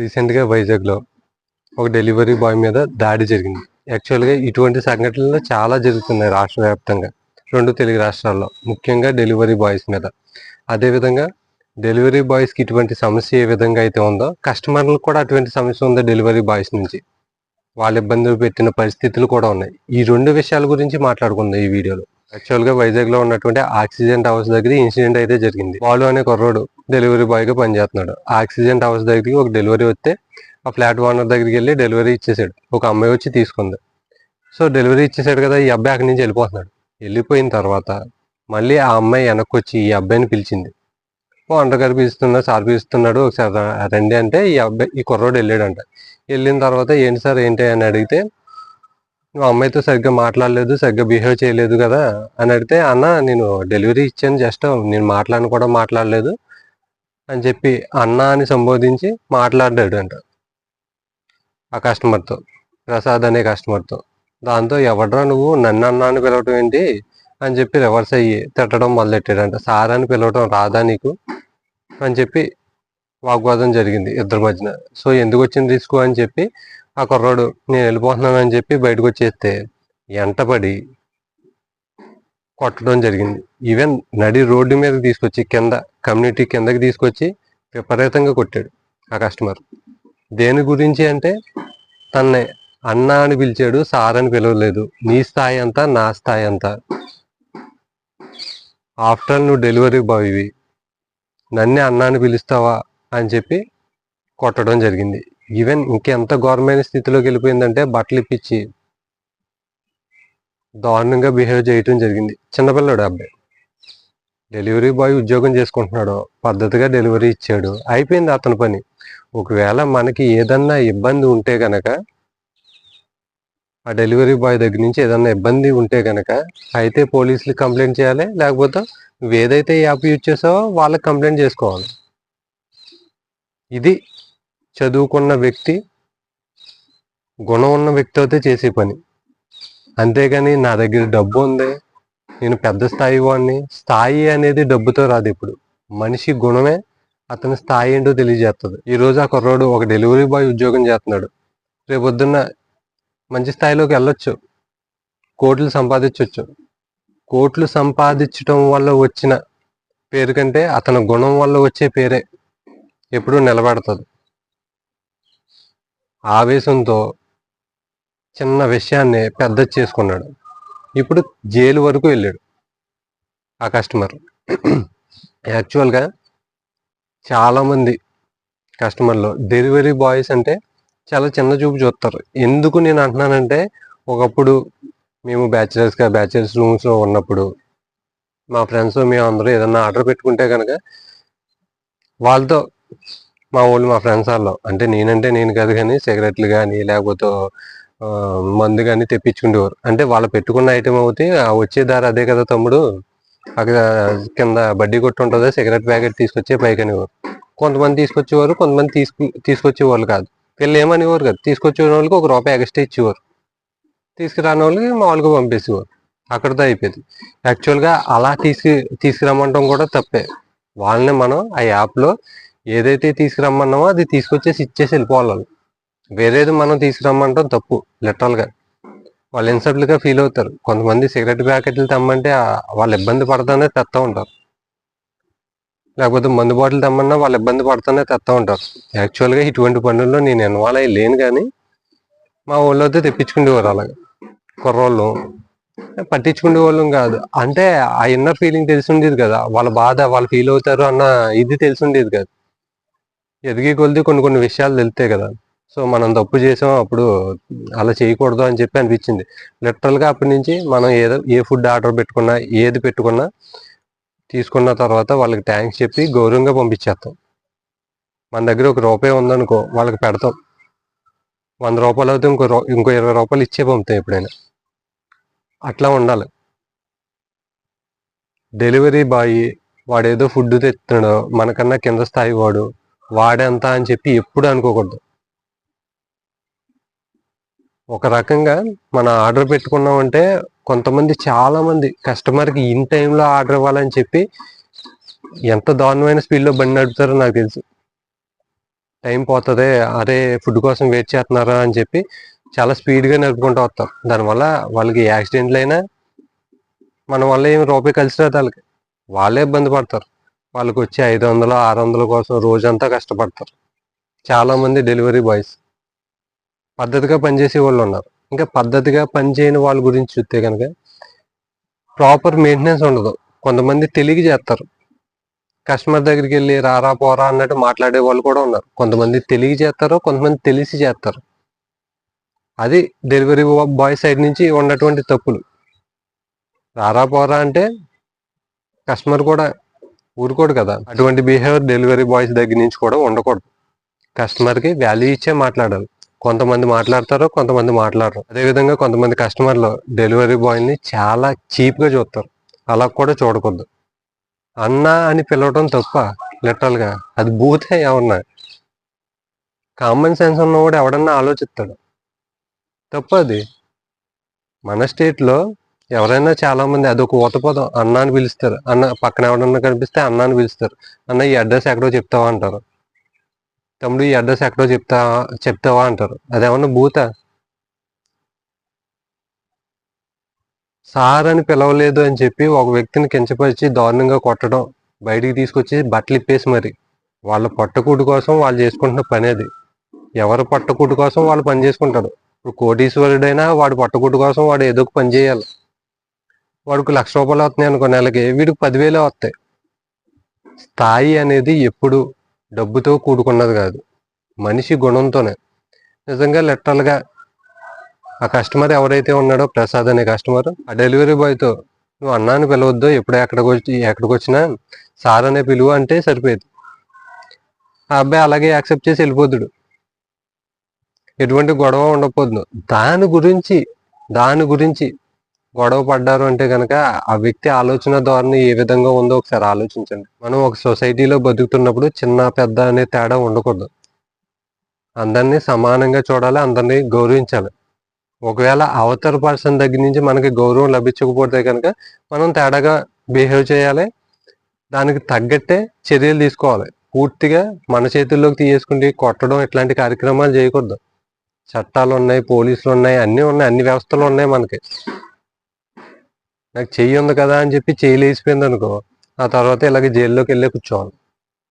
రీసెంట్గా వైజాగ్లో ఒక డెలివరీ బాయ్ మీద దాడి జరిగింది. యాక్చువల్గా ఇటువంటి సంఘటనలు చాలా జరుగుతున్నాయి రాష్ట్ర వ్యాప్తంగా. రెండు తెలుగు రాష్ట్రాల్లో ముఖ్యంగా డెలివరీ బాయ్స్ మీద. అదేవిధంగా డెలివరీ బాయ్స్కి ఇటువంటి సమస్య ఏ విధంగా అయితే ఉందో కస్టమర్లకు కూడా అటువంటి సమస్య ఉందో డెలివరీ బాయ్స్ నుంచి. వాళ్ళ ఇబ్బందులు పెట్టిన పరిస్థితులు కూడా ఉన్నాయి. ఈ రెండు విషయాల గురించి మాట్లాడుకుందాం ఈ వీడియోలో. యాక్చువల్గా వైజాగ్లో ఉన్నటువంటి ఆక్సిజన్ హౌస్ దగ్గర ఇన్సిడెంట్ అయితే జరిగింది. వాళ్ళు అనే కుర్రోడు డెలివరీ బాయ్గా పనిచేస్తున్నాడు ఆక్సిజన్ హౌస్ దగ్గరికి ఒక డెలివరీ వస్తే ఆ ఫ్లాట్ ఓనర్ దగ్గరికి వెళ్ళి డెలివరీ ఇచ్చేసాడు. ఒక అమ్మాయి వచ్చి తీసుకుంది. సో డెలివరీ ఇచ్చేసాడు కదా ఈ అబ్బాయి అక్కడి నుంచి వెళ్ళిపోతున్నాడు. వెళ్ళిపోయిన తర్వాత మళ్ళీ ఆ అమ్మాయి వెనక్కి వచ్చి ఈ అబ్బాయిని పిలిచింది. ఓ ఓనర్ గారు పిలుస్తున్నా సార్ పిలుస్తున్నాడు ఒకసారి రండి అంటే ఈ అబ్బాయి ఈ కుర్రోడు వెళ్ళాడంట. వెళ్ళిన తర్వాత ఏంటి సార్ ఏంటి అని అడిగితే అమ్మాయితో సరిగ్గా మాట్లాడలేదు సరిగ్గా బిహేవ్ చేయలేదు కదా అని అడిగితే అన్న నేను డెలివరీ ఇచ్చాను జస్ట్ నేను మాట్లాడిన కూడా మాట్లాడలేదు అని చెప్పి అన్న అని సంబోధించి మాట్లాడాడు అంట ఆ కస్టమర్తో ప్రసాద్ అనే కస్టమర్తో. దాంతో ఎవడ్రా నువ్వు? నన్ను అన్న అని పిలవటం ఏంటి? అని చెప్పి రివర్స్ అయ్యి తిట్టడం మొదలెట్టాడంట. సార్ అని పిలవటం రాదా నీకు? అని చెప్పి వాగ్వాదం జరిగింది ఇద్దరి మధ్యన. సో ఎందుకు వచ్చింది రిస్క్ అని చెప్పి ఆ కుర్రాడు నేను వెళ్ళిపోతున్నాను అని చెప్పి బయటకు వచ్చేస్తే ఎంటపడి కొట్టడం జరిగింది. ఈవెన్ నడి రోడ్డు మీదకి తీసుకొచ్చి కింద కమ్యూనిటీ కిందకి తీసుకొచ్చి విపరీతంగా కొట్టాడు ఆ కస్టమర్. దేని గురించి అంటే తన్నే అన్న అని పిలిచాడు సార్ అని పిలవలేదు. నీ స్థాయి అంతా నా స్థాయి అంతా ఆఫ్టర్ నువ్వు డెలివరీ బాయ్వి నన్నే అన్న అని పిలుస్తావా? అని చెప్పి కొట్టడం జరిగింది. ఈవెన్ ఇంకెంత ఘోరమైన స్థితిలోకి వెళ్ళిపోయిందంటే బట్టలు ఇప్పించి దారుణంగా బిహేవ్ చేయటం జరిగింది. చిన్నపిల్లడు అబ్బాయి. డెలివరీ బాయ్ ఉద్యోగం చేసుకుంటున్నాడు. పద్ధతిగా డెలివరీ ఇచ్చాడు. అయిపోయింది అతని పని. ఒకవేళ మనకి ఏదన్నా ఇబ్బంది ఉంటే కనుక ఆ డెలివరీ బాయ్ దగ్గర నుంచి ఏదన్నా ఇబ్బంది ఉంటే కనుక అయితే పోలీసులు కంప్లైంట్ చేయాలి. లేకపోతే ఏదైతే యాప్ యూజ్ చేసావో వాళ్ళకి కంప్లైంట్ చేసుకోవాలి. ఇది చదువుకున్న వ్యక్తి గుణం ఉన్న వ్యక్తి అయితే చేసే పని. అంతేగాని నా దగ్గర డబ్బు ఉంది నేను పెద్ద స్థాయి వాడిని. స్థాయి అనేది డబ్బుతో రాదు ఇప్పుడు. మనిషి గుణమే అతని స్థాయి ఏంటో తెలియజేస్తుంది ఈ రోజు ఆ కుర్రోడు ఒక డెలివరీ బాయ్ ఉద్యోగం చేస్తున్నాడు. రేపు పొద్దున్న మంచి స్థాయిలోకి వెళ్ళొచ్చు. కోట్లు సంపాదించవచ్చు కోట్లు సంపాదించడం వల్ల వచ్చిన పేరు కంటే అతని గుణం వల్ల వచ్చే పేరే. ఎప్పుడూ నిలబడుతుంది. ఆవేశంతో చిన్న విషయాన్ని పెద్ద చేసుకున్నాడు. ఇప్పుడు జైలు వరకు వెళ్ళాడు ఆ కస్టమర్. యాక్చువల్గా చాలామంది కస్టమర్లు డెలివరీ బాయ్స్ అంటే చాలా చిన్న చూపు చూస్తారు. ఎందుకు నేను అంటున్నానంటే ఒకప్పుడు మేము బ్యాచిలర్స్గా బ్యాచిలర్స్ రూమ్స్లో ఉన్నప్పుడు మా ఫ్రెండ్స్ మేము అందరూ ఏదన్నా ఆర్డర్ పెట్టుకుంటే కనుక వాళ్ళతో మా వాళ్ళు మా ఫ్రెండ్స్ వాళ్ళు. అంటే నేనంటే నేను కాదు కానీ సిగరెట్లు కానీ లేకపోతే మందు కానీ తెప్పించుకునేవారు అంటే వాళ్ళు పెట్టుకున్న ఐటెం అవుతే వచ్చే దారి అదే కదా తమ్ముడు? అక్కడ కింద బడ్డీ కొట్టు ఉంటుందా సిగరెట్ ప్యాకెట్ తీసుకొచ్చే పైకి అనేవారు. కొంతమంది తీసుకొచ్చేవారు కొంతమంది తీసుకు తీసుకొచ్చేవాళ్ళు కాదు. వీళ్ళు ఏమనేవారు కాదు. తీసుకొచ్చే వాళ్ళకి ఒక రూపాయి ఎక్స్ట్రా ఇచ్చేవారు. తీసుకురాని వాళ్ళకి మామూలుగా పంపేసేవారు. అక్కడితో అయిపోయింది. యాక్చువల్గా అలా తీసుకు తీసుకురమ్మంటాం కూడా తప్పే. వాళ్ళని మనం ఆ యాప్లో ఏదైతే తీసుకురమ్మన్నామో అది తీసుకొచ్చేసి ఇచ్చేసి వెళ్ళిపోవాలి వాళ్ళు. వేరేది మనం తీసుకురమ్మంటాం తప్పు లిటరల్గా వాళ్ళు ఇన్సల్ట్గా ఫీల్ అవుతారు. కొంతమంది సిగరెట్ ప్యాకెట్లు తెమ్మంటే వాళ్ళు ఇబ్బంది పడతానే తెస్తూ ఉంటారు. లేకపోతే మందు బాటిల్ తెమ్మన్నా వాళ్ళు ఇబ్బంది పడతానే తెస్తూ ఉంటారు. యాక్చువల్గా ఇటువంటి పనుల్లో నేను ఇన్వాల్వ్ అయ్యి లేను కానీ మా ఊళ్ళో అయితే తెప్పించుకునేవారు అలాగా. కుర్రోళ్ళు. పట్టించుకునే వాళ్ళం కాదు. అంటే ఆ ఇన్నర్ ఫీలింగ్ తెలిసి ఉండేది కదా. వాళ్ళ బాధ వాళ్ళు ఫీల్ అవుతారు అన్న ఇది తెలిసి ఉండేది కాదు. ఎదిగి కొలిది కొన్ని కొన్ని విషయాలు తెలుస్తాయి కదా. సో మనం తప్పు చేసాం అప్పుడు అలా చేయకూడదు అని చెప్పి అనిపించింది. లిటరల్గా అప్పటి నుంచి మనం ఏదో ఏ ఫుడ్ ఆర్డర్ పెట్టుకున్నా ఏది పెట్టుకున్నా తీసుకున్న తర్వాత వాళ్ళకి థ్యాంక్స్ చెప్పి గౌరవంగా పంపించేస్తాం మన దగ్గర ఒక రూపాయి ఉందనుకో వాళ్ళకి పెడతాం. వంద రూపాయలు అయితే ఇంకో ఇంకో ఇరవై రూపాయలు ఇచ్చే పంపుతాం ఎప్పుడైనా. అట్లా ఉండాలి. డెలివరీ బాయ్ వాడేదో ఫుడ్ తెస్తున్నాడు మనకన్నా కింద స్థాయి వాడు వాడెంత అని చెప్పి ఎప్పుడు అనుకోకూడదు. ఒక రకంగా మన ఆర్డర్ పెట్టుకున్నామంటే కొంతమంది చాలామంది కస్టమర్కి ఇన్ టైంలో ఆర్డర్ ఇవ్వాలని చెప్పి ఎంత దారుణమైన స్పీడ్లో బండి నడుపుతారో నాకు తెలుసు. టైం పోతుంది అరే ఫుడ్ కోసం వెయిట్ చేస్తున్నారా అని చెప్పి చాలా స్పీడ్గా నడుపుకుంటూ వస్తారు దానివల్ల వాళ్ళకి యాక్సిడెంట్లు అయినా మన వల్ల ఏమి రూపాయి కలిసి రాదు వాళ్ళకి. వాళ్ళే ఇబ్బంది పడతారు. వాళ్ళకి వచ్చి ఐదు వందలు ఆరు వందల కోసం రోజంతా కష్టపడతారు. చాలా మంది డెలివరీ బాయ్స్. పద్ధతిగా పనిచేసే వాళ్ళు ఉన్నారు. ఇంకా పద్ధతిగా పనిచేయని వాళ్ళ గురించి చూస్తే కనుక ప్రాపర్ మెయింటెనెన్స్ ఉండదు. కొంతమంది తెలివి చేస్తారు. కస్టమర్ దగ్గరికి వెళ్ళి రారా పోరా అన్నట్టు మాట్లాడే వాళ్ళు కూడా ఉన్నారు. కొంతమంది తెలివి చేస్తారు కొంతమంది తెలిసి చేస్తారు. అది డెలివరీ బాయ్ సైడ్ నుంచి ఉన్నటువంటి తప్పులు. రారా పోరా అంటే కస్టమర్ కూడా ఊరుకోడు కదా. అటువంటి బిహేవియర్ డెలివరీ బాయ్స్ దగ్గర నుంచి కూడా ఉండకూడదు. కస్టమర్కి వాల్యూ ఇచ్చే మాట్లాడాలి. కొంతమంది మాట్లాడతారు కొంతమంది మాట్లాడరు. అదేవిధంగా కొంతమంది కస్టమర్లు డెలివరీ బాయ్ని చాలా చీప్గా చూస్తారు. అలా కూడా చూడకూడదు. అన్న అని పిలవడం తప్ప లిటరల్గా అది బూతే ఏమన్నా. కామన్ సెన్స్ ఉన్నవాడు ఎవడన్నా ఆలోచిస్తాడు. తప్పు అది మన స్టేట్లో ఎవరైనా చాలా మంది అదొక ఊతపదం అన్న అని పిలుస్తారు. అన్న పక్కన ఎవడన్నా కనిపిస్తే అన్న అని పిలుస్తారు. అన్న ఈ అడ్రస్ ఎక్కడో చెప్తావా అంటారు. తమ్ముడు ఈ అడ్రస్ ఎక్కడో చెప్తా చెప్తావా అంటారు. అదేమన్నా భూత? సార్ అని పిలవలేదు అని చెప్పి ఒక వ్యక్తిని కించపరిచి దారుణంగా కొట్టడం బయటికి తీసుకొచ్చి బట్టలు ఇప్పేసి మరి. వాళ్ళ పట్టకూటు కోసం వాళ్ళు చేసుకుంటున్న పని అది. ఎవరు పట్టకూటు కోసం వాళ్ళు పని చేసుకుంటారు. ఇప్పుడు కోటీశ్వరుడైనా వాడు పట్టకూటు కోసం వాడు ఏదో ఒక పని చేయాలి. వాడికి లక్ష రూపాయలు వస్తున్నాయి అనుకో నెలకి వీడికి పదివేలే వస్తాయి. స్థాయి అనేది ఎప్పుడు డబ్బుతో కూడుకున్నది కాదు మనిషి గుణంతోనే. నిజంగా లిటరల్గా ఆ కస్టమర్ ఎవరైతే ఉన్నాడో ప్రసాద్ అనే కస్టమర్ ఆ డెలివరీ బాయ్తో నువ్వు అన్నాను పిలవద్దు ఎప్పుడు ఎక్కడికి వచ్చి ఎక్కడికి వచ్చినా సార్ అనే పిలువు అంటే సరిపోయేది. ఆ అబ్బాయి అలాగే యాక్సెప్ట్ చేసి వెళ్ళిపోతుడు. ఎటువంటి గొడవ ఉండకపోదు దాని గురించి దాని గురించి గొడవ పడ్డారు అంటే కనుక ఆ వ్యక్తి ఆలోచన ధోరణి ఏ విధంగా ఉందో ఒకసారి ఆలోచించండి. మనం ఒక సొసైటీలో బతుకుతున్నప్పుడు చిన్న పెద్ద అనే తేడా ఉండకూడదు. అందరినీ సమానంగా చూడాలి అందరినీ గౌరవించాలి. ఒకవేళ అవతల పర్సన్ దగ్గర నుంచి మనకి గౌరవం లభించకపోతే కనుక మనం తేడాగా బిహేవ్ చేయాలి. దానికి తగ్గట్టే చర్యలు తీసుకోవాలి. పూర్తిగా మన చేతుల్లోకి తీసుకుంటే కొట్టడం ఇట్లాంటి కార్యక్రమాలు చేయకూడదు. చట్టాలు ఉన్నాయి పోలీసులు ఉన్నాయి అన్నీ ఉన్నాయి అన్ని వ్యవస్థలు ఉన్నాయి మనకి. నాకు చెయ్యి ఉంది కదా అని చెప్పి చేయలేసిపోయింది అనుకో ఆ తర్వాత ఇలాగే జైల్లోకి వెళ్ళి కూర్చోవాలి.